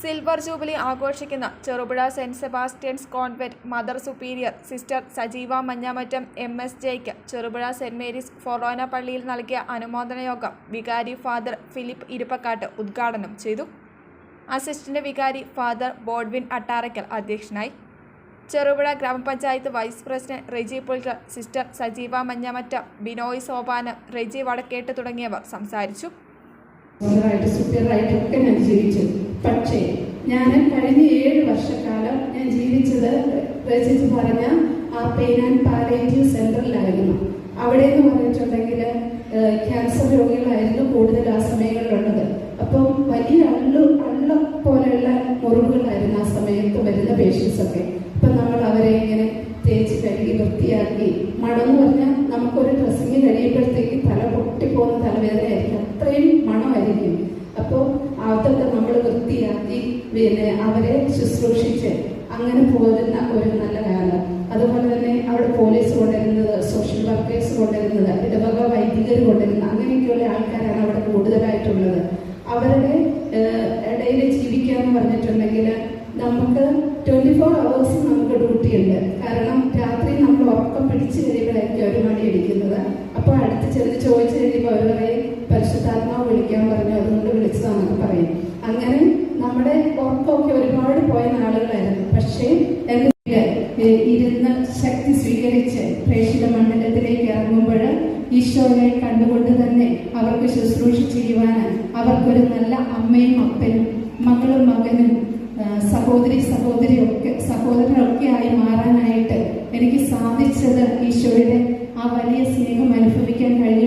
Silver jubilee ആഘോഷിക്കുന്ന Cherupuzha saint Sebastian's convent mother superior sister Sajeeva Manjamattam M S Jaick Cherupuzha saint Mary's Forane പള്ളിയിൽ നൽകിയ അനുമോദനയോഗം വികാരി father Philip ഇരുപ്പക്കാട്ട് ഉദ്ഘാടനം ചെയ്തു. Assistant വികാരി ഫാദർ ബോഡ്വിൻ അട്ടാറയ്ക്കൽ അധ്യക്ഷനായി. ചെറുപുഴ ഗ്രാമപഞ്ചായത്ത് vice president Reji Pulkar sister Sajeeva Manjamattam Binoy സോപാന് Reji വടക്കേട്ട് തുടങ്ങിയവർ സംസാരിച്ചു. ഞാൻ കഴിഞ്ഞ ഏഴ് വർഷക്കാലം ഞാൻ ജീവിച്ചത് രചിച്ച് പറഞ്ഞ ആ പെയിൻ ആൻഡ് പാലേറ്റീവ് സെന്ററിലായിരുന്നു അവിടെ എന്ന് പറഞ്ഞിട്ടുണ്ടെങ്കിൽ ക്യാൻസർ രോഗികളായിരുന്നു കൂടുതൽ ആ സമയങ്ങളിലുള്ളത്. അപ്പം വലിയ അള്ളു അള്ള പോലെയുള്ള മുറിവുകളായിരുന്നു ആ സമയത്ത് വരുന്ന പേഷ്യൻസ് ഒക്കെ. അപ്പം നമ്മൾ അവരെ ഇങ്ങനെ തേച്ച് കഴുകി വൃത്തിയാക്കി. മണമെന്ന് പറഞ്ഞാൽ നമുക്കൊരു ഡ്രസ്സിങ് കഴിയുമ്പോഴത്തേക്ക് അതൊക്കെ നമ്മൾ വൃത്തിയാക്കി പിന്നെ അവരെ ശുശ്രൂഷിച്ച് അങ്ങനെ പോരുന്ന ഒരു നല്ല കാലം. അതുപോലെ തന്നെ അവിടെ പോലീസ് കൊണ്ടിരുന്നത് സോഷ്യൽ വർക്കേഴ്സ് കൊണ്ടിരുന്നത് ഇടവക വൈദികർ കൊണ്ടിരുന്നത് അങ്ങനെയൊക്കെയുള്ള ആൾക്കാരാണ് അവിടെ കൂടുതലായിട്ടുള്ളത്. അവരുടെ ഇടയിൽ ജീവിക്കാന്ന് പറഞ്ഞിട്ടുണ്ടെങ്കിൽ നമുക്ക് ട്വന്റി ഫോർ അവേഴ്സ് നമുക്ക് ഡ്യൂട്ടി ഉണ്ട് കാരണം രാത്രി നമ്മൾ ഉറക്കം പിടിച്ചു കഴിയുമ്പോഴായിരിക്കും ഒരു മണി അടിക്കുന്നത്. അപ്പോൾ അടുത്ത് ചെന്ന് ചോദിച്ചു കഴിയുമ്പോൾ അവർ പറയും പരിശുദ്ധാത്മാവ് വിളിക്കാൻ പറഞ്ഞു അതുകൊണ്ട് വിളിച്ചതാണെന്ന് ഇരുന്ന് ശക്തി സ്വീകരിച്ച് പ്രേക്ഷിത മണ്ഡലത്തിലേക്ക് ഇറങ്ങുമ്പോൾ ഈശോയെ കണ്ടുകൊണ്ട് തന്നെ അവർക്ക് ശുശ്രൂഷ ചെയ്യുവാനും അവർക്കൊരു നല്ല അമ്മയും അപ്പനും മകളും മകനും സഹോദരി സഹോദരി ഒക്കെ സഹോദരനൊക്കെ ആയി മാറാനായിട്ട് എനിക്ക് സാധിച്ചത് ഈശോയുടെ ആ വലിയ സ്നേഹം അനുഭവിക്കാൻ വിശ്വസിക്കുന്നു